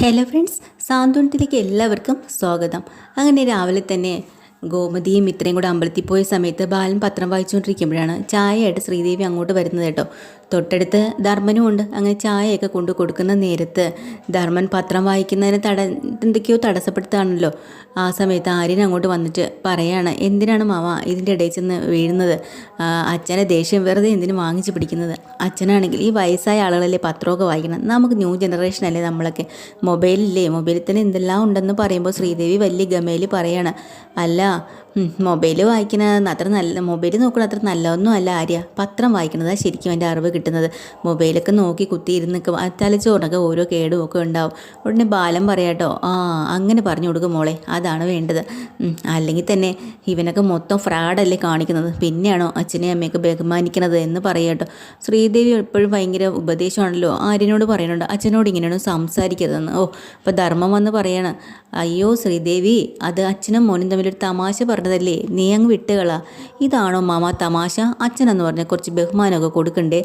Hello friends സാന്ത്വനത്തിലേക്ക് എല്ലാവർക്കും സ്വാഗതം. അങ്ങനെ രാവിലെ തന്നെ ഗോമതിയും ഇത്രയും കൂടെ അമ്പലത്തിൽ പോയ സമയത്ത് ബാലൻ പത്രം വായിച്ചുകൊണ്ടിരിക്കുമ്പോഴാണ് ചായയായിട്ട് ശ്രീദേവി അങ്ങോട്ട് വരുന്നത് കേട്ടോ. തൊട്ടടുത്ത് ധർമ്മനും ഉണ്ട് അങ്ങനെ ചായയൊക്കെ കൊണ്ടു കൊടുക്കുന്ന നേരത്ത് ധർമ്മൻ പത്രം വായിക്കുന്നതിന് തട എന്തൊക്കെയോ തടസ്സപ്പെടുത്താണല്ലോ. ആ സമയത്ത് ആര്യൻ അങ്ങോട്ട് വന്നിട്ട് പറയാണ് എന്തിനാണ് മാവ ഇതിന്റെ ഇടയിൽ ചെന്ന് വീഴുന്നത്? അച്ഛനെ ദേഷ്യം വെറുതെ എന്തിനു വാങ്ങിച്ച് പിടിക്കുന്നത്? അച്ഛനാണെങ്കിൽ ഈ വയസ്സായ ആളുകളല്ലേ പത്രമൊക്കെ വായിക്കണം. നമുക്ക് ന്യൂ ജനറേഷൻ അല്ലേ നമ്മളൊക്കെ? മൊബൈലില്ലേ? മൊബൈലിൽ തന്നെ എന്തെല്ലാം ഉണ്ടെന്ന് പറയുമ്പോൾ ശ്രീദേവി വലിയ ഗമയിൽ പറയാണ് അല്ല മൊബൈൽ വായിക്കുന്നത് അത്ര നല്ല മൊബൈൽ നോക്കുന്നത് അത്ര നല്ലതൊന്നും അല്ല ആര്യ. പത്രം വായിക്കുന്നതാണ് ശരിക്കും എന്റെ അറിവ് കിട്ടുന്നത്. മൊബൈലൊക്കെ നോക്കി കുത്തിയിരുന്നൊക്കെ തലച്ചോറിനൊക്കെ ഓരോ കേടും ഒക്കെ ഉണ്ടാവും. ഉടനെ ബാലം പറയാട്ടോ ആ അങ്ങനെ പറഞ്ഞു കൊടുക്കും മോളെ അതാണ് വേണ്ടത്. അല്ലെങ്കിൽ തന്നെ ഇവനൊക്കെ മൊത്തം ഫ്രാഡല്ലേ കാണിക്കുന്നത്. പിന്നെയാണോ അച്ഛനെയും അമ്മയൊക്കെ ബഹുമാനിക്കുന്നത് എന്ന് പറയാട്ടോ ശ്രീദേവി എപ്പോഴും ഭയങ്കര ഉപദേശമാണല്ലോ. ആര്യനോട് പറയുന്നുണ്ട് അച്ഛനോട് ഇങ്ങനെയാണ് സംസാരിക്കരുതെന്ന്. ഓ അപ്പോൾ ധർമ്മം വന്ന് പറയാണ് അയ്യോ ശ്രീദേവി അത് അച്ഛനും മോനും തമ്മിലൊരു തമാശ പറഞ്ഞതല്ലേ നീ അങ്ങ് വിട്ടുകളാ. ഇതാണോ മാമ തമാശ? അച്ഛനെന്ന് പറഞ്ഞ കുറച്ച് ബഹുമാനമൊക്കെ കൊടുക്കണ്ടേ?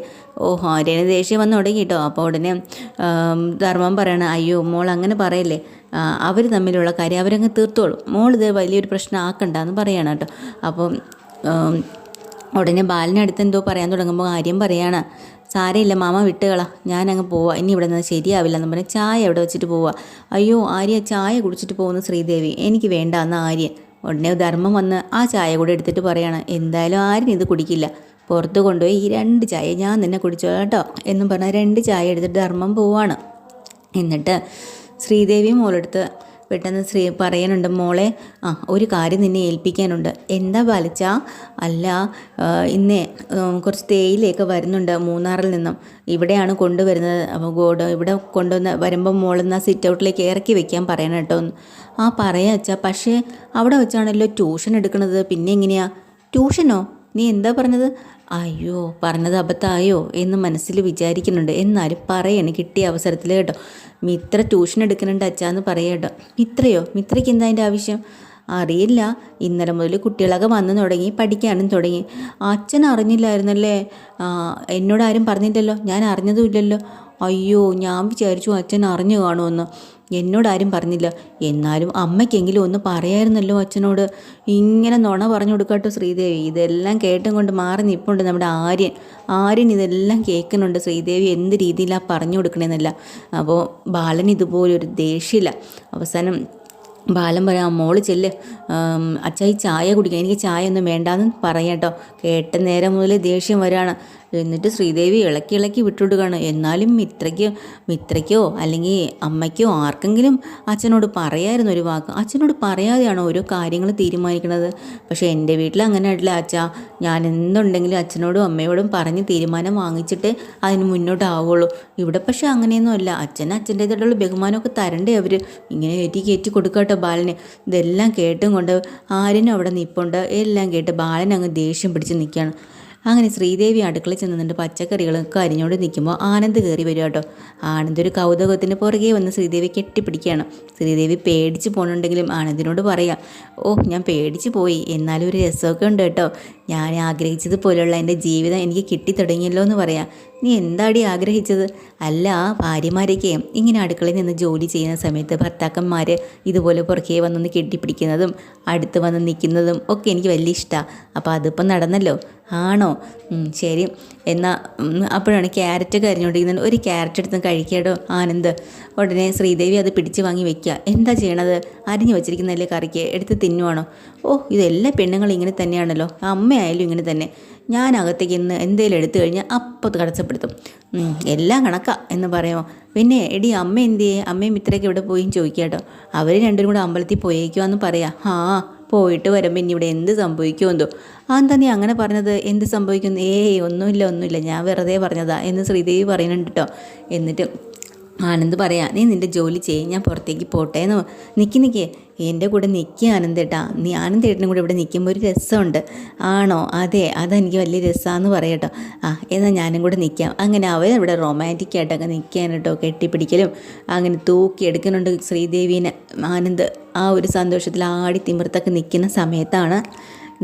ഓഹോ ആരേനെ ദേഷ്യം വന്ന് തുടങ്ങി കേട്ടോ അപ്പോൾ ഉടനെ ധർമ്മം പറയണ അയ്യോ മോൾ അങ്ങനെ പറയല്ലേ? അവർ തമ്മിലുള്ള കാര്യം അവരങ്ങ് തീർത്തോളും. മോൾ ഇത് വലിയൊരു പ്രശ്നം ആക്കണ്ടെന്ന് പറയണം കേട്ടോ. അപ്പം ഉടനെ ബാലിനടുത്ത് എന്തോ പറയാൻ തുടങ്ങുമ്പോൾ ആര്യം പറയാണ് സാരയില്ല മാമ വിട്ടുകള. ഞാനങ്ങ് പോവാം. ഇനി ഇവിടെ നിന്ന് ശരിയാവില്ല എന്ന് പറഞ്ഞാൽ ചായ അവിടെ വെച്ചിട്ട് പോവാ. അയ്യോ ആര്യ ചായ കുടിച്ചിട്ട് പോകുന്ന ശ്രീദേവി. എനിക്ക് വേണ്ട എന്ന് ആര്യൻ. ഉടനെ ധർമ്മം വന്ന് ആ ചായ കൂടെ എടുത്തിട്ട് പറയാണ് എന്തായാലും ആരും ഇത് കുടിക്കില്ല. പുറത്ത് കൊണ്ടുപോയി ഈ രണ്ട് ചായ ഞാൻ നിന്നെ കുടിച്ചോ കേട്ടോ എന്നും പറഞ്ഞാൽ രണ്ട് ചായ എടുത്തിട്ട് ധർമ്മം പോവാണ്. എന്നിട്ട് ശ്രീദേവി മോളെടുത്ത് പെട്ടെന്ന് ശ്രീ പറയാനുണ്ട് മോളെ ആ ഒരു കാര്യം നിന്നെ ഏൽപ്പിക്കാനുണ്ട്. എന്താ ബാലിച്ച? അല്ല ഇന്നേ കുറച്ച് തേയിലയൊക്കെ വരുന്നുണ്ട് മൂന്നാറിൽ നിന്നും. ഇവിടെയാണ് കൊണ്ടുവരുന്നത്. അപ്പോൾ ഗോഡ് ഇവിടെ കൊണ്ടുവന്ന് വരുമ്പോൾ മോളെന്ന് ആ സിറ്റ് ഔട്ടിലേക്ക് ഇറക്കി വെക്കാൻ പറയണം കേട്ടോ. ആ പറയാ പക്ഷേ അവിടെ വെച്ചാണല്ലോ ട്യൂഷൻ എടുക്കുന്നത് പിന്നെ എങ്ങനെയാ? ട്യൂഷനോ? നീ എന്താ പറഞ്ഞത്? അയ്യോ പറഞ്ഞത് അബദ്ധമായോ എന്ന് മനസ്സിൽ വിചാരിക്കുന്നുണ്ട്. എന്നാലും പറയണം കിട്ടിയ അവസരത്തിൽ കേട്ടോ. മിത്ര ട്യൂഷൻ എടുക്കുന്നുണ്ട് അച്ഛാന്ന് കേട്ടോ. മിത്രയോ? മിത്രയ്ക്ക് എന്താ അതിന്റെ ആവശ്യം? അറിയില്ല. ഇന്നലെ മുതൽ കുട്ടികളൊക്കെ വന്നു തുടങ്ങി പഠിക്കാനും തുടങ്ങി. അച്ഛൻ അറിഞ്ഞില്ലായിരുന്നല്ലേ? എന്നോട് ആരും പറഞ്ഞില്ലല്ലോ. ഞാൻ അറിഞ്ഞതുമില്ലല്ലോ അയ്യോ ഞാൻ വിചാരിച്ചു അച്ഛൻ അറിഞ്ഞു കാണുമെന്ന്. എന്നോട് ആരും പറഞ്ഞില്ല. എന്നാലും അമ്മയ്ക്കെങ്കിലും ഒന്ന് പറയായിരുന്നല്ലോ അച്ഛനോട്. ഇങ്ങനെ നുണ പറഞ്ഞു കൊടുക്കാട്ടോ ശ്രീദേവി. ഇതെല്ലാം കേട്ടും കൊണ്ട് മാറി നിൽപ്പുണ്ട് നമ്മുടെ ആര്യൻ. ആര്യൻ ഇതെല്ലാം കേൾക്കുന്നുണ്ട് ശ്രീദേവി. എന്ത് രീതിയിലാണ് പറഞ്ഞു കൊടുക്കണമെന്നല്ല അപ്പോൾ ബാലൻ ഇതുപോലൊരു ദേഷ്യമില്ല അവസാനം ബാലൻ പറയാം മോൾ ചെല്ല്. അച്ഛാ ഈ ചായ കുടിക്കാം. എനിക്ക് ചായ ഒന്നും വേണ്ടാന്ന് പറയാം കേട്ടോ കേട്ട നേരം മുതൽ ദേഷ്യം വരാണ്. എന്നിട്ട് ശ്രീദേവി ഇളക്കി ഇളക്കി വിട്ടുകൊടുക്കുകയാണ്. എന്നാലും മിത്രയ്ക്ക് മിത്രയ്ക്കോ അല്ലെങ്കിൽ അമ്മയ്ക്കോ ആർക്കെങ്കിലും അച്ഛനോട് പറയായിരുന്നു ഒരു വാക്ക്. അച്ഛനോട് പറയാതെയാണ് ഓരോ കാര്യങ്ങൾ തീരുമാനിക്കുന്നത്? പക്ഷേ എന്റെ വീട്ടിൽ അങ്ങനെ ആയിട്ടില്ല അച്ഛാ. ഞാൻ എന്തുണ്ടെങ്കിലും അച്ഛനോടും അമ്മയോടും പറഞ്ഞ് തീരുമാനം വാങ്ങിച്ചിട്ട് അതിന് മുന്നോട്ടാവുള്ളൂ ഇവിടെ പക്ഷേ അങ്ങനെയൊന്നും അല്ല. അച്ഛൻ അച്ഛന്റേതായിട്ടുള്ള ബഹുമാനമൊക്കെ തരണ്ടേ അവർ ഇങ്ങനെ കയറ്റി കയറ്റി കൊടുക്കാട്ടോ ബാലന്. ഇതെല്ലാം കേട്ടും കൊണ്ട് ആര്യനും അവിടെ നിൽപ്പുണ്ട് എല്ലാം കേട്ട് ബാലൻ അങ്ങ് ദേഷ്യം പിടിച്ച് നിൽക്കുകയാണ്. അങ്ങനെ ശ്രീദേവി അടുക്കളയിൽ ചെന്ന് നിന്നിട്ട് പച്ചക്കറികളൊക്കെ അരിഞ്ഞോണ്ട് നിൽക്കുമ്പോൾ ആനന്ദ് കയറി വരും കേട്ടോ. ആനന്ദ് ഒരു കൗതുകത്തിന് പുറകെ വന്ന് ശ്രീദേവി കെട്ടിപ്പിടിക്കുകയാണ്. ശ്രീദേവി പേടിച്ച് പോകണുണ്ടെങ്കിലും ആനന്ദിനോട് പറയാം ഓ ഞാൻ പേടിച്ച് പോയി. എന്നാലും ഒരു രസമൊക്കെ ഉണ്ട് കേട്ടോ. ഞാൻ ആഗ്രഹിച്ചതുപോലെയുള്ള എന്റെ ജീവിതം എനിക്ക് കിട്ടിത്തുടങ്ങിയല്ലോ എന്ന് പറയാം. നീ എന്താടി ആഗ്രഹിച്ചത്? അല്ല ഭാര്യമാരൊക്കെ ഇങ്ങനെ അടുക്കളയിൽ നിന്ന് ജോലി ചെയ്യുന്ന സമയത്ത് ഭർത്താക്കന്മാർ ഇതുപോലെ പുറകെ വന്നൊന്ന് കെട്ടിപ്പിടിക്കുന്നതും അടുത്ത് വന്ന് നിൽക്കുന്നതും ഒക്കെ എനിക്ക് വലിയ ഇഷ്ടമാണ് അപ്പോൾ അതിപ്പം നടന്നല്ലോ? ആണോ? ശരി. എന്നാൽ അപ്പോഴാണ് ക്യാരറ്റ് കരിഞ്ഞുകൊണ്ടിരിക്കുന്നത് ഒരു ക്യാരറ്റ് എടുത്ത് കഴിക്കേടോ ആനന്ദ്? ഉടനെ ശ്രീദേവി അത് പിടിച്ച് വാങ്ങി വെക്കുക എന്താ ചെയ്യണത്? അരിഞ്ഞു വെച്ചിരിക്കുന്നതല്ലേ കറിക്ക്? എടുത്ത് തിന്നുവാണോ? ഓ ഇതെല്ലാ പെണ്ണുങ്ങളും ഇങ്ങനെ തന്നെയാണല്ലോ. അമ്മയായാലും ഇങ്ങനെ തന്നെ. ഞാൻ അകത്തേക്ക് ഇന്ന് എന്തേലും എടുത്തു കഴിഞ്ഞാൽ അപ്പോൾ തടസ്സപ്പെടുത്തും എല്ലാം കണക്കാ എന്ന് പറയുമോ? പിന്നെ എടി അമ്മ എന്തിയേ? അമ്മയും ഇത്രയൊക്കെ ഇവിടെ പോയി? ചോദിക്കാട്ടോ. കേട്ടോ അവർ രണ്ടും കൂടെ അമ്പലത്തിൽ പോയേക്കുവാന്ന് പറയാം. ആ പോയിട്ട് വരുമ്പോൾ ഇനി ഇവിടെ എന്ത് സംഭവിക്കുമെന്തോ. ആ എന്താ നീ അങ്ങനെ പറഞ്ഞത് എന്ത് സംഭവിക്കുന്നു? ഏയ് ഒന്നുമില്ല ഒന്നുമില്ല. ഞാൻ വെറുതെ പറഞ്ഞതാ എന്ന് ശ്രീദേവി പറയുന്നുണ്ട് കേട്ടോ എന്നിട്ട് ആനന്ദ് പറയാം നീ നിന്റെ ജോലി ചെയ്യും ഞാൻ പുറത്തേക്ക് പോട്ടെ എന്ന് നിൽക്കി നിൽക്കേ എന്റെ കൂടെ നിൽക്കുക ആനന്ദേട്ടാ നീ ആനന്ദേട്ടനും കൂടെ ഇവിടെ നിൽക്കുമ്പോൾ ഒരു രസമുണ്ട്. ആണോ? അതെ അതെനിക്ക് വലിയ രസമാണെന്ന് പറയട്ടോ. ആ എന്നാൽ ഞാനും കൂടെ നിൽക്കാം അങ്ങനെ അവർ ഇവിടെ റൊമാന്റിക് ആയിട്ടൊക്കെ നിൽക്കാൻ കേട്ടോ. കെട്ടിപ്പിടിക്കലും അങ്ങനെ തൂക്കി എടുക്കുന്നുണ്ട് ശ്രീദേവീനെ. ആനന്ദ് ആ ഒരു സന്തോഷത്തിൽ ആടി തിമിർത്തൊക്കെ നിൽക്കുന്ന സമയത്താണ്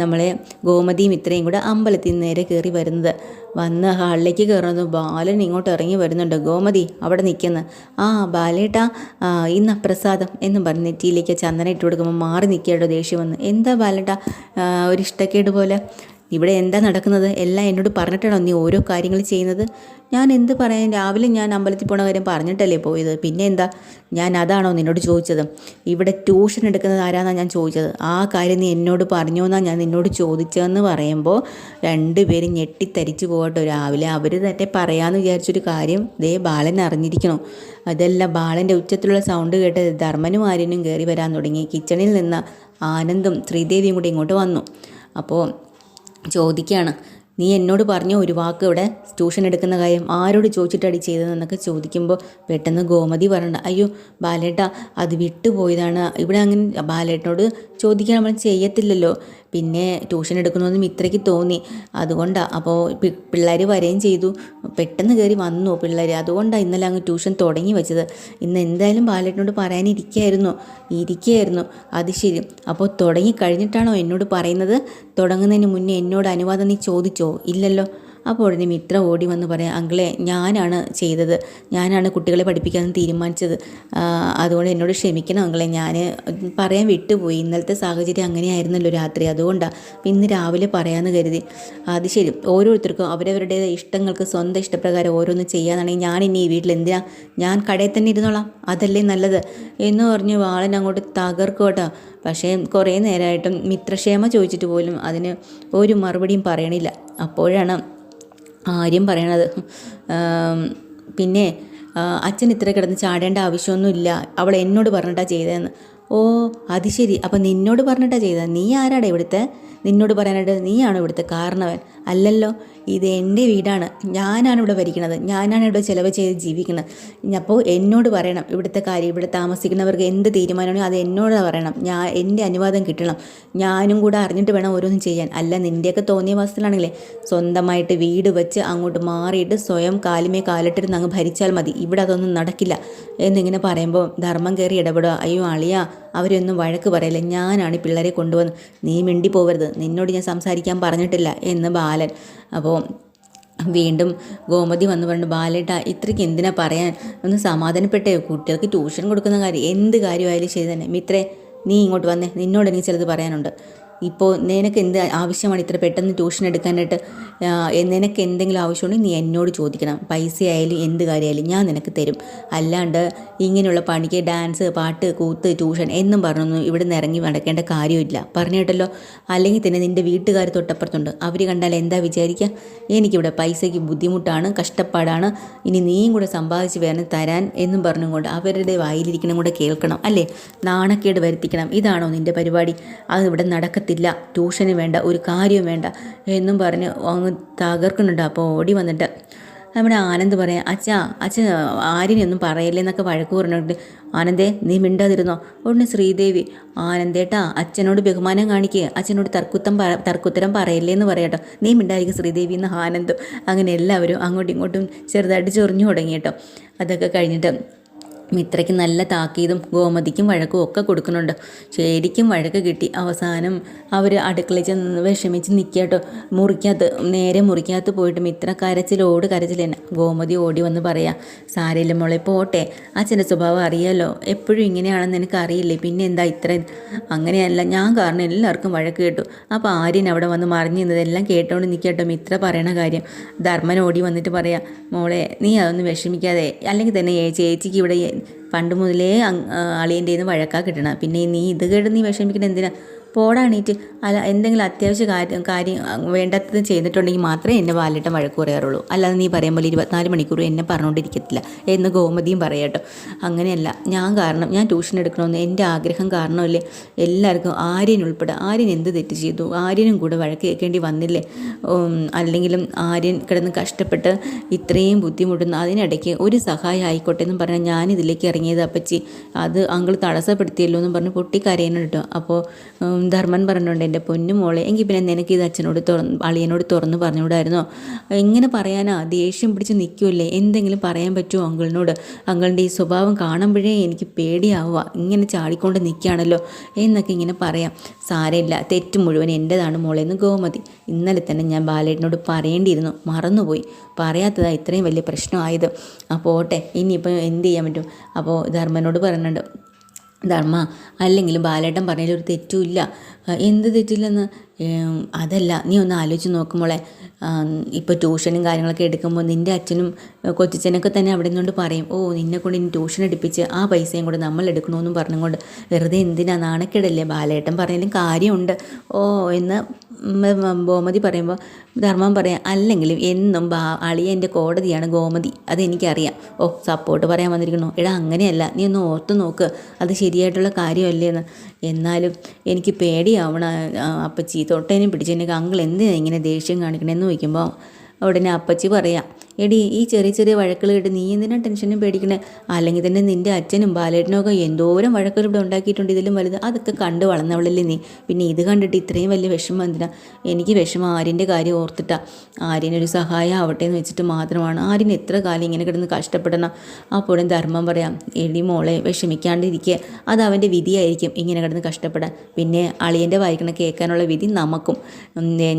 നമ്മളെ ഗോമതിയും ഇത്രയും കൂടെ അമ്പലത്തിൽ നിന്ന് നേരെ കയറി വരുന്നത്. വന്ന് ഹാളിലേക്ക് കയറുന്നത് ബാലൻ ഇങ്ങോട്ട് ഇറങ്ങി വരുന്നുണ്ട്. ഗോമതി അവിടെ നിൽക്കുന്നു. ആ ബാലേട്ടാ ഇന്ന് ഇന്ന പ്രസാദം എന്നും പറഞ്ഞ് നെറ്റിയിലേക്ക് ചന്ദന ഇട്ട് കൊടുക്കുമ്പോൾ മാറി നിൽക്കേണ്ടോ ദേഷ്യം വന്ന്. എന്താ ബാലേട്ടാ ഒരു ഇഷ്ടക്കേട് പോലെ? ഇവിടെ എന്താ നടക്കുന്നത്? എല്ലാം എന്നോട് പറഞ്ഞിട്ടാണോ നീ ഓരോ കാര്യങ്ങൾ ചെയ്യുന്നത്? ഞാൻ എന്ത് പറയാൻ? രാവിലെ ഞാൻ അമ്പലത്തിൽ പോണ കാര്യം പറഞ്ഞിട്ടല്ലേ പോയത്. പിന്നെ എന്താ? ഞാൻ അതാണോ നിന്നോട് ചോദിച്ചത്? ഇവിടെ ട്യൂഷൻ എടുക്കുന്നത് ആരാന്നാണ് ഞാൻ ചോദിച്ചത്? ആ കാര്യം നീ എന്നോട് പറഞ്ഞു എന്നാണ് ഞാൻ നിന്നോട് ചോദിച്ചതെന്ന് പറയുമ്പോൾ രണ്ടുപേരും ഞെട്ടിത്തരിച്ചു പോകട്ടോ രാവിലെ. അവർ തന്നെ പറയാമെന്ന് വിചാരിച്ചൊരു കാര്യം ദേ ബാലൻ അറിഞ്ഞിരിക്കണം. അതല്ല ബാലന്റെ ഉച്ചത്തിലുള്ള സൗണ്ട് കേട്ട് ധർമ്മനും ആര്യനും കയറി വരാൻ തുടങ്ങി. കിച്ചണിൽ നിന്ന് ആനന്ദും ശ്രീദേവിയും കൂടി ഇങ്ങോട്ട് വന്നു. അപ്പോൾ ചോദിക്കുകയാണ്. നീ എന്നോട് പറഞ്ഞ ഒരു വാക്ക് ഇവിടെ ട്യൂഷൻ എടുക്കുന്ന കാര്യം ആരോട് ചോദിച്ചിട്ടടി ചെയ്തതെന്നൊക്കെ ചോദിക്കുമ്പോൾ പെട്ടെന്ന് ഗോമതി പറയണ്ട അയ്യോ ബാലേട്ട അത് വിട്ടുപോയതാണ്. ഇവിടെ അങ്ങനെ ബാലേട്ടനോട് ചോദിക്കാൻ നമ്മൾ ചെയ്യത്തില്ലല്ലോ. പിന്നെ ട്യൂഷൻ എടുക്കണമെന്നും ഇത്രയ്ക്ക് തോന്നി. അതുകൊണ്ടാണ് അപ്പോൾ പിള്ളേർ വരികയും ചെയ്തു. പെട്ടെന്ന് കയറി വന്നു പിള്ളേർ അതുകൊണ്ടാണ് ഇന്നലെ അങ്ങ് ട്യൂഷൻ തുടങ്ങി വെച്ചത്. ഇന്ന് എന്തായാലും ബാലേട്ടനോട് പറയാനിരിക്കായിരുന്നു. ഇരിക്കുകയായിരുന്നു അത് ശരി. അപ്പോൾ തുടങ്ങി കഴിഞ്ഞിട്ടാണോ എന്നോട് പറയുന്നത്? തുടങ്ങുന്നതിന് മുന്നേ എന്നോട് അനുവാദം നീ ചോദിച്ചോ? ഇല്ലല്ലോ. അപ്പോൾ ഉടനെ മിത്ര ഓടി വന്ന് പറയാം അങ്കിളെ ഞാനാണ് ചെയ്തത്. ഞാനാണ് കുട്ടികളെ പഠിപ്പിക്കാൻ തീരുമാനിച്ചത്. അതുകൊണ്ട് എന്നോട് ക്ഷമിക്കണം അങ്കിളെ. ഞാൻ പറയാൻ വിട്ടുപോയി. ഇന്നലത്തെ സാഹചര്യം അങ്ങനെയായിരുന്നല്ലോ രാത്രി. അതുകൊണ്ടാണ് ഇന്ന് രാവിലെ പറയാമെന്ന് കരുതി. അത് ശരി. ഓരോരുത്തർക്കും അവരവരുടെ ഇഷ്ടങ്ങൾക്ക് സ്വന്തം ഇഷ്ടപ്രകാരം ഓരോന്ന് ചെയ്യാന്നാണെങ്കിൽ ഞാൻ ഇനി ഈ വീട്ടിൽ എന്തിനാ? ഞാൻ കടയിൽ തന്നെ ഇരുന്നോളാം. അതല്ലേ നല്ലത്. എന്ന് പറഞ്ഞ് വാളൻ അങ്ങോട്ട് തകർക്കോട്ടോ കേട്ടോ. പക്ഷേ കുറേ നേരമായിട്ടും മിത്രക്ഷേമ ചോദിച്ചിട്ട് പോലും അതിന് ഒരു മറുപടിയും പറയണില്ല. അപ്പോഴാണ് ആര്യം പറയണത്. പിന്നെ അച്ഛൻ ഇത്ര കിടന്ന് ചാടേണ്ട ആവശ്യമൊന്നുമില്ല. അവൾ എന്നോട് പറഞ്ഞിട്ടാണ് ചെയ്തതെന്ന്. ഓ അത് ശരി. അപ്പം നിന്നോട് പറഞ്ഞിട്ടാ ചെയ്തത്. നീ ആരാടാ ഇവിടുത്തെ? നിന്നോട് പറയാനായിട്ട് നീയാണോ ഇവിടുത്തെ കാരണവൻ? അല്ലല്ലോ. ഇത് എന്റെ വീടാണ്. ഞാനാണ് ഇവിടെ ഭരിക്കുന്നത് ഞാനാണ് ഇവിടെ ചിലവ് ചെയ്ത് ജീവിക്കുന്നത് അപ്പോൾ എന്നോട് പറയണം. ഇവിടുത്തെ കാര്യം ഇവിടെ താമസിക്കുന്നവർക്ക് എന്ത് തീരുമാനമാണോ അത് എന്നോട് പറയണം. ഞാൻ എന്റെ അനുവാദം കിട്ടണം. ഞാനും കൂടെ അറിഞ്ഞിട്ട് വേണം ഓരോന്നും ചെയ്യാൻ. അല്ല നിന്റെയൊക്കെ തോന്നിയ അവസ്ഥയിലാണെങ്കിലേ സ്വന്തമായിട്ട് വീട് വെച്ച് അങ്ങോട്ട് മാറിയിട്ട് സ്വയം കാലുമേ കാലിട്ടിരുന്ന് അങ്ങ് ഭരിച്ചാൽ മതി. ഇവിടെ അതൊന്നും നടക്കില്ല. എന്നിങ്ങനെ പറയുമ്പോൾ ധർമ്മം കയറി ഇടപെടുക. അയ്യോ അളിയാ. അവരൊന്നും വഴക്ക് പറയില്ല. ഞാനാണ് പിള്ളേരെ കൊണ്ടുവന്ന് നീ മിണ്ടി പോവരുത് നിന്നോട് ഞാൻ സംസാരിക്കാൻ പറഞ്ഞിട്ടില്ല എന്ന് ബാലൻ. അപ്പോൾ വീണ്ടും ഗോമതി വന്ന് പറഞ്ഞു ബാലേട്ട ഇത്രയ്ക്ക് എന്തിനാ പറയാൻ? ഒന്ന് സമാധാനപ്പെട്ടേ. കുട്ടികൾക്ക് ട്യൂഷൻ കൊടുക്കുന്ന കാര്യം എന്ത് കാര്യമായാലും ശരി തന്നെ. മിത്രേ നീ ഇങ്ങോട്ട് വന്നേ. നിന്നോട് എനിക്ക് ചിലത് പറയാനുണ്ട്. ഇപ്പോൾ നിനക്ക് എന്ത് ആവശ്യമാണ് ഇത്ര പെട്ടെന്ന് ട്യൂഷൻ എടുക്കാനായിട്ട്? നിനക്ക് എന്തെങ്കിലും ആവശ്യമുണ്ടെങ്കിൽ നീ എന്നോട് ചോദിക്കണം. പൈസ ആയാലും എന്ത് കാര്യമായാലും ഞാൻ നിനക്ക് തരും. അല്ലാണ്ട് ഇങ്ങനെയുള്ള പണിക്ക് ഡാൻസ് പാട്ട് കൂത്ത് ട്യൂഷൻ എന്നും പറഞ്ഞൊന്നും ഇവിടെ നിന്ന് ഇറങ്ങി നടക്കേണ്ട കാര്യമില്ല. പറഞ്ഞു കേട്ടല്ലോ? അല്ലെങ്കിൽ തന്നെ നിന്റെ വീട്ടുകാർ തൊട്ടപ്പുറത്തുണ്ട്. അവർ കണ്ടാൽ എന്താ വിചാരിക്കുക എനിക്കിവിടെ പൈസയ്ക്ക് ബുദ്ധിമുട്ടാണ് കഷ്ടപ്പാടാണ്. ഇനി നീയും കൂടെ സമ്പാദിച്ച് വേണം തരാൻ എന്നും പറഞ്ഞുകൊണ്ട് അവരുടെ വായിലിരിക്കണം കൂടെ കേൾക്കണം. അല്ലേ? നാണക്കേട് വരുത്തിക്കണം. ഇതാണോ നിന്റെ പരിപാടി? അത് ഇവിടെ നടക്കത്തില്ല. ട്യൂഷന് വേണ്ട ഒരു കാര്യവും വേണ്ട എന്നും പറഞ്ഞ് അങ്ങ് തകർക്കുന്നുണ്ട്. അപ്പോൾ ഓടി വന്നിട്ട് നമ്മുടെ ആനന്ദ് പറയാം അച്ഛാ അച്ഛൻ ആര്യനൊന്നും പറയല്ലേ എന്നൊക്കെ വഴക്ക് പറഞ്ഞിട്ട് ആനന്ദേ നീ മിണ്ടാതിരുന്നോ? ഉടനെ ശ്രീദേവി ആനന്ദേട്ടാ അച്ഛനോട് ബഹുമാനം കാണിക്കുക അച്ഛനോട് തർക്കുത്തം തർക്കുത്തരം പറയല്ലേ എന്ന് പറയാട്ടോ നീ മിണ്ടായിരിക്കും ശ്രീദേവി എന്ന് ആനന്ദും അങ്ങനെ എല്ലാവരും അങ്ങോട്ടും ഇങ്ങോട്ടും ചെറുതായിട്ട് ചൊറിഞ്ഞു തുടങ്ങി കേട്ടോ. അതൊക്കെ കഴിഞ്ഞിട്ട് മിത്രയ്ക്ക് നല്ല താക്കീതും ഗോമതിക്കും വഴക്കും ഒക്കെ കൊടുക്കുന്നുണ്ട്. ശരിക്കും വഴക്ക് കിട്ടി. അവസാനം അവർ അടുക്കളയിൽ ചെന്ന് വിഷമിച്ച് നിൽക്കട്ടോ മുറിക്കകത്ത് നേരെ മുറിക്കകത്ത് പോയിട്ട് മിത്ര കരച്ചിലോട് കരച്ചിൽ തന്നെ. ഗോമതി ഓടി വന്ന് പറയാം സാരയില്ല മോളെ പോട്ടെ. അച്ഛന്റെ സ്വഭാവം അറിയാലോ. എപ്പോഴും ഇങ്ങനെയാണെന്ന് എനിക്ക് അറിയില്ലേ പിന്നെ എന്താ ഇത്ര? അങ്ങനെയല്ല ഞാൻ കാരണം എല്ലാവർക്കും വഴക്ക് കേട്ടു. അപ്പോൾ ആര്യൻ അവിടെ വന്ന് മറിഞ്ഞു നിന്നതെല്ലാം കേട്ടോണ്ട് നിൽക്കട്ടോ മിത്ര പറയണ കാര്യം. ധർമ്മൻ ഓടി വന്നിട്ട് പറയാം മോളെ നീ അതൊന്നും വിഷമിക്കാതെ. അല്ലെങ്കിൽ തന്നെ ചേച്ചിക്ക് ഇവിടെ പണ്ട് മുതലേ അളിയന്റെ നിന്ന് വഴക്കാ കിട്ടണം. പിന്നെ നീ ഇത് കേട്ട് നീ വിഷമിക്കണം എന്തിനാ? പോടാണീറ്റ്. അല്ല എന്തെങ്കിലും അത്യാവശ്യ കാര്യം കാര്യം വേണ്ടാത്തത് ചെയ്തിട്ടുണ്ടെങ്കിൽ മാത്രമേ എന്നെ ബാലേട്ടൻ വഴക്ക് പറയാറുള്ളൂ. അല്ലാതെ നീ പറയും പോലെ ഇരുപത്തിനാല് മണിക്കൂർ എന്നെ പറഞ്ഞുകൊണ്ടിരിക്കത്തില്ല എന്ന് ഗോമതിയും പറയട്ടോ അങ്ങനെയല്ല ഞാൻ കാരണം ഞാൻ ട്യൂഷൻ എടുക്കണമെന്ന് എന്റെ ആഗ്രഹം കാരണമല്ലേ എല്ലാവർക്കും ആര്യൻ ഉൾപ്പെടെ ആര്യൻ എന്ത് തെറ്റ് ചെയ്തു ആര്യനും കൂടെ വഴക്ക് കേൾക്കേണ്ടി വന്നില്ലേ? അല്ലെങ്കിലും ആര്യൻ കിടന്ന് കഷ്ടപ്പെട്ട് ഇത്രയും ബുദ്ധിമുട്ടുന്നു അതിനിടയ്ക്ക് ഒരു സഹായം ആയിക്കോട്ടെ എന്നും പറഞ്ഞാൽ ഞാൻ ഇതിലേക്ക് ഇറങ്ങിയത് അപ്പച്ചി. അത് അങ്കിൾ തടസ്സപ്പെടുത്തിയല്ലോ എന്നും പറഞ്ഞ് പൊട്ടിക്കരയണം കേട്ടോ. അപ്പോൾ ധർമ്മൻ പറഞ്ഞുകൊണ്ട് എന്റെ പൊന്നു മോളെ എങ്കിൽ പിന്നെ നിനക്ക് ഇത് അച്ഛനോട് തുറന്ന് അളിയനോട് തുറന്ന് പറഞ്ഞുകൂടായിരുന്നോ? എങ്ങനെ പറയാനാ? ദേഷ്യം പിടിച്ച് നിൽക്കുമല്ലേ എന്തെങ്കിലും പറയാൻ പറ്റുമോ അങ്കിളിനോട്? അങ്കിളിന്റെ ഈ സ്വഭാവം കാണുമ്പോഴേ എനിക്ക് പേടിയാവുക. ഇങ്ങനെ ചാടിക്കൊണ്ട് നിൽക്കുകയാണല്ലോ എന്നൊക്കെ ഇങ്ങനെ പറയാം. സാരമില്ല തെറ്റ് മുഴുവൻ എന്റെതാണ് മോളെ എന്ന് ഗോമതി. ഇന്നലെ തന്നെ ഞാൻ ബാലേട്ടനോട് പറയേണ്ടിയിരുന്നു. മറന്നുപോയി. പറയാത്തതാ ഇത്രയും വലിയ പ്രശ്നമായത്. അപ്പോൾ ഓട്ടെ ഇനിയിപ്പോൾ എന്ത് ചെയ്യാൻ പറ്റും? അപ്പോൾ ധർമ്മനോട് പറയുന്നുണ്ട് ധർമ്മ അല്ലെങ്കിൽ ബാലേട്ടൻ പറഞ്ഞതിൽ ഒരു തെറ്റുമില്ല എന്ത് തെറ്റില്ലെന്ന് അതല്ല നീ ഒന്ന് ആലോചിച്ച് നോക്കുമ്പോളെ ഇപ്പോൾ ട്യൂഷനും കാര്യങ്ങളൊക്കെ എടുക്കുമ്പോൾ നിന്റെ അച്ഛനും കൊച്ചച്ഛനൊക്കെ തന്നെ അവിടെ നിന്നുകൊണ്ട് പറയും ഓ നിന്നെ കൊണ്ട് ഇനി ട്യൂഷൻ എടുപ്പിച്ച് ആ പൈസയും കൂടെ നമ്മൾ എടുക്കണമെന്നും പറഞ്ഞുകൊണ്ട് വെറുതെ എന്തിനാ നാണക്കേടല്ലേ? ബാലേട്ടൻ പറഞ്ഞാലും കാര്യമുണ്ട്. ഓ എന്ന് ഗോമതി പറയുമ്പോൾ ധർമ്മം പറയാം അല്ലെങ്കിലും എന്നും ബാ അളിയന്റെ കോടതിയാണ് ഗോമതി അതെനിക്കറിയാം. ഓ സപ്പോർട്ട് പറയാൻ വന്നിരിക്കണോ എടാ അങ്ങനെയല്ല നീ ഒന്ന് ഓർത്ത് നോക്ക് അത് ശരിയായിട്ടുള്ള കാര്യമല്ലേ എന്ന് എന്നാലും എനിക്ക് പേടിയാവണ അപ്പച്ചി തൊട്ടേനും പിടിച്ചതിനൊക്കെ അങ്കിൾ എന്തിനാ ഇങ്ങനെ ദേഷ്യം കാണിക്കണമെന്ന് ചോദിക്കുമ്പോൾ ഉടനെ അപ്പച്ചി പറയാം എടി ഈ ചെറിയ ചെറിയ വഴക്കുകൾ കേട്ട് നീ എന്തിനാ ടെൻഷനും പേടിക്കണേ? അല്ലെങ്കിൽ തന്നെ നിന്റെ അച്ഛനും ബാലേട്ടനും ഒക്കെ എന്തോരം വഴക്കുകൾ ഇവിടെ ഉണ്ടാക്കിയിട്ടുണ്ട് ഇതിലും വലുത്. അതൊക്കെ കണ്ട് വളർന്നവളല്ലേ നീ. പിന്നെ ഇത് കണ്ടിട്ട് ഇത്രയും വലിയ വിഷമം എന്തിനാ? എനിക്ക് വിഷമം ആര്യന്റെ കാര്യം ഓർത്തിട്ടാ. ആര്യനൊരു സഹായം ആവട്ടെ എന്ന് വെച്ചിട്ട് മാത്രമാണ് ആര്യൻ എത്ര കാലം ഇങ്ങനെ കിടന്ന് കഷ്ടപ്പെടണം. അപ്പോഴും ധർമ്മം പറയാം എടി മോളെ വിഷമിക്കാണ്ടിരിക്കുക അത് അവന്റെ വിധിയായിരിക്കും ഇങ്ങനെ കിടന്ന് കഷ്ടപ്പെടാൻ. പിന്നെ അളിയന്റെ വായിക്കണ കേൾക്കാനുള്ള വിധി നമുക്കും.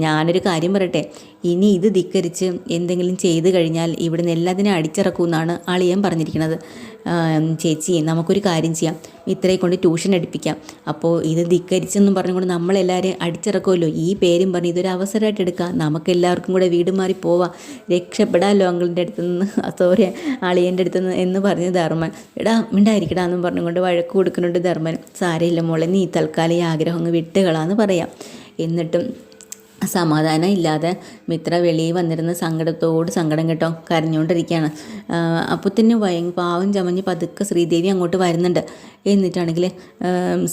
ഞാനൊരു കാര്യം പറയട്ടെ. ഇനി ഇത് ധിക്കരിച്ച് എന്തെങ്കിലും ചെയ്തു കഴിഞ്ഞാൽ ഇവിടുന്ന് എല്ലാത്തിനും അടിച്ചിറക്കുമെന്നാണ് അളിയൻ പറഞ്ഞിരിക്കുന്നത്. ചേച്ചി നമുക്കൊരു കാര്യം ചെയ്യാം. ഇത്രയെ കൊണ്ട് ട്യൂഷൻ എടുപ്പിക്കാം. അപ്പോൾ ഇത് ധിക്കരിച്ചെന്നും പറഞ്ഞുകൊണ്ട് നമ്മളെല്ലാവരും അടിച്ചിറക്കുമല്ലോ. ഈ പേരും പറഞ്ഞ് ഇതൊരു അവസരമായിട്ട് എടുക്കാം. നമുക്കെല്ലാവർക്കും കൂടെ വീട് മാറി പോവാം. രക്ഷപ്പെടാമല്ലോ അങ്കിളിന്റെ അടുത്ത് നിന്ന് സോറി അളിയന്റെ അടുത്ത് നിന്ന് എന്ന് പറഞ്ഞ് ധർമ്മൻ. എടാ മിണ്ടായിരിക്കടാ എന്നും പറഞ്ഞുകൊണ്ട് വഴക്ക് കൊടുക്കുന്നുണ്ട് ധർമ്മൻ. സാരയില്ല മോളെ നീ തൽക്കാലം ഈ ആഗ്രഹം അങ്ങ് വിട്ടുകളാന്ന് പറയാം. എന്നിട്ടും സമാധാനം ഇല്ലാതെ മിത്ര വെളിയിൽ വന്നിരുന്ന സങ്കടത്തോട് സങ്കടം കേട്ടോ കരഞ്ഞുകൊണ്ടിരിക്കുകയാണ്. അപ്പോൾ തന്നെ ഭയ പാവം ചമഞ്ഞ് പതുക്കെ ശ്രീദേവി അങ്ങോട്ട് വരുന്നുണ്ട്. എന്നിട്ടാണെങ്കിൽ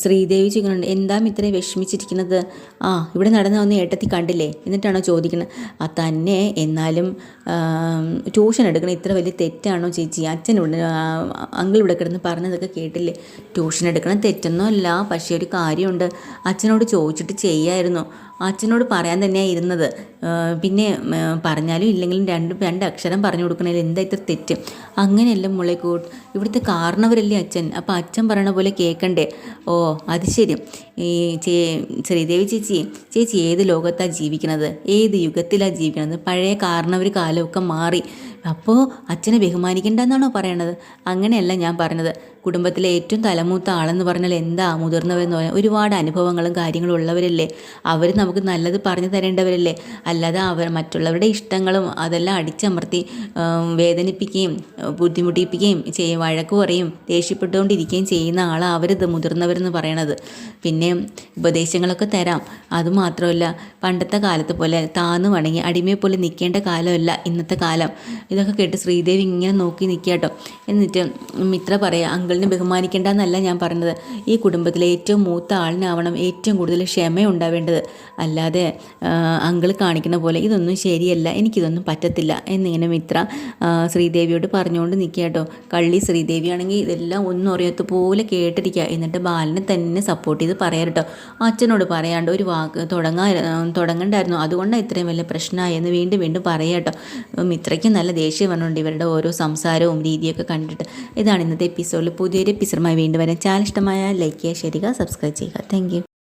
ശ്രീദേവി ചോദിക്കുന്നുണ്ട് എന്താ ഇത്രയും വിഷമിച്ചിരിക്കുന്നത്? ആ ഇവിടെ നടന്ന ഒന്ന് ഏട്ടത്തി കണ്ടില്ലേ? എന്നിട്ടാണോ ചോദിക്കുന്നത്. ആ തന്നെ. എന്നാലും ട്യൂഷൻ എടുക്കണം ഇത്ര വലിയ തെറ്റാണോ ചേച്ചി? അച്ഛൻ ഇവിടെ അങ്കിൾ ഇവിടെ കിടന്ന് പറഞ്ഞതൊക്കെ കേട്ടില്ലേ? ട്യൂഷൻ എടുക്കണം തെറ്റൊന്നുമല്ല പക്ഷേ ഒരു കാര്യമുണ്ട്. അച്ഛനോട് ചോദിച്ചിട്ട് ചെയ്യായിരുന്നു. അച്ഛനോട് പറയാൻ തന്നെയാണ് ഇരുന്നത്. പിന്നെ പറഞ്ഞാലും ഇല്ലെങ്കിലും രണ്ട് രണ്ട് അക്ഷരം പറഞ്ഞു കൊടുക്കണതിൽ എന്താ ഇത്ര തെറ്റ്? അങ്ങനെയല്ല മുളകൂട്ട് ഇവിടുത്തെ കാരണവരല്ലേ അച്ഛൻ. അപ്പോൾ അച്ഛൻ പറയണ പോലെ കേൾക്കണ്ടേ ഓ അത് ശരി. ഈ ചേ ശ്രീദേവി ചേച്ചി ചേച്ചി ഏത് ലോകത്താണ് ജീവിക്കുന്നത് ഏത് യുഗത്തിലാണ് ജീവിക്കുന്നത് പഴയ കാരണവർ കാലമൊക്കെ മാറി. അപ്പോൾ അച്ഛനെ ബഹുമാനിക്കണ്ടെന്നാണോ പറയണത്? അങ്ങനെയല്ല ഞാൻ പറഞ്ഞത്. കുടുംബത്തിലെ ഏറ്റവും തലമൂത്ത ആളെന്ന് പറഞ്ഞാൽ എന്താ മുതിർന്നവരെന്ന് പറഞ്ഞാൽ ഒരുപാട് അനുഭവങ്ങളും കാര്യങ്ങളും ഉള്ളവരല്ലേ? അവർ നമുക്ക് നല്ലത് പറഞ്ഞു തരേണ്ടവരല്ലേ? അല്ലാതെ അവർ മറ്റുള്ളവരുടെ ഇഷ്ടങ്ങളും അതെല്ലാം അടിച്ചമർത്തി വേദനിപ്പിക്കുകയും ബുദ്ധിമുട്ടിപ്പിക്കുകയും ചെയ്യും വഴക്ക് പറയും ദേഷ്യപ്പെട്ടുകൊണ്ടിരിക്കുകയും ചെയ്യുന്ന ആളാണ് അവരിത് മുതിർന്നവരെന്ന് പറയണത്. പിന്നെ ഉപദേശങ്ങളൊക്കെ തരാം. അതുമാത്രമല്ല പണ്ടത്തെ കാലത്ത് പോലെ താന്ന് വണങ്ങി അടിമയെ പോലെ നിൽക്കേണ്ട കാലമല്ല ഇന്നത്തെ കാലം. ഇതൊക്കെ കേട്ട് ശ്രീദേവി ഇങ്ങനെ നോക്കി നിൽക്കുക കേട്ടോ. എന്നിട്ട് മിത്ര പറയാം അങ്കിളിനെ ബഹുമാനിക്കേണ്ടെന്നല്ല ഞാൻ പറഞ്ഞത്. ഈ കുടുംബത്തിലെ ഏറ്റവും മൂത്ത ആളിനാവണം ഏറ്റവും കൂടുതൽ ക്ഷമ ഉണ്ടാവേണ്ടത് അല്ലാതെ അങ്കിൾ കാണിക്കുന്ന പോലെ ഇതൊന്നും ശരിയല്ല എനിക്കിതൊന്നും പറ്റത്തില്ല. എന്നിങ്ങനെ മിത്ര ശ്രീദേവിയോട് പറഞ്ഞുകൊണ്ട് നിൽക്കുക കേട്ടോ. കള്ളി ശ്രീദേവിയാണെങ്കിൽ ഇതെല്ലാം ഒന്നും അറിയാത്ത പോലെ കേട്ടിരിക്കുക. എന്നിട്ട് ബാലനെ തന്നെ സപ്പോർട്ട് ചെയ്ത് പറയാം അച്ഛനോട് പറയാണ്ട് ഒരു വാക്ക് തുടങ്ങാൻ തുടങ്ങണ്ടായിരുന്നു. അതുകൊണ്ടാണ് ഇത്രയും വലിയ പ്രശ്നമായി എന്ന് വീണ്ടും വീണ്ടും പറയാം കേട്ടോ. മിത്രയ്ക്ക് നല്ല ദേഷ്യം വന്നുകൊണ്ട് ഇവരുടെ ഓരോ സംസാരവും രീതിയൊക്കെ കണ്ടിട്ട് ഇതാണ് ഇന്നത്തെ എപ്പിസോഡിൽ പുതിയൊരു എപ്പിസോഡുമായി വീണ്ടും വരാൻ. ചാനൽ ഇഷ്ടമായ ലൈക്ക് ചെയ്യുക ഷെയർ ചെയ്യുക സബ്സ്ക്രൈബ് ചെയ്യുക. താങ്ക്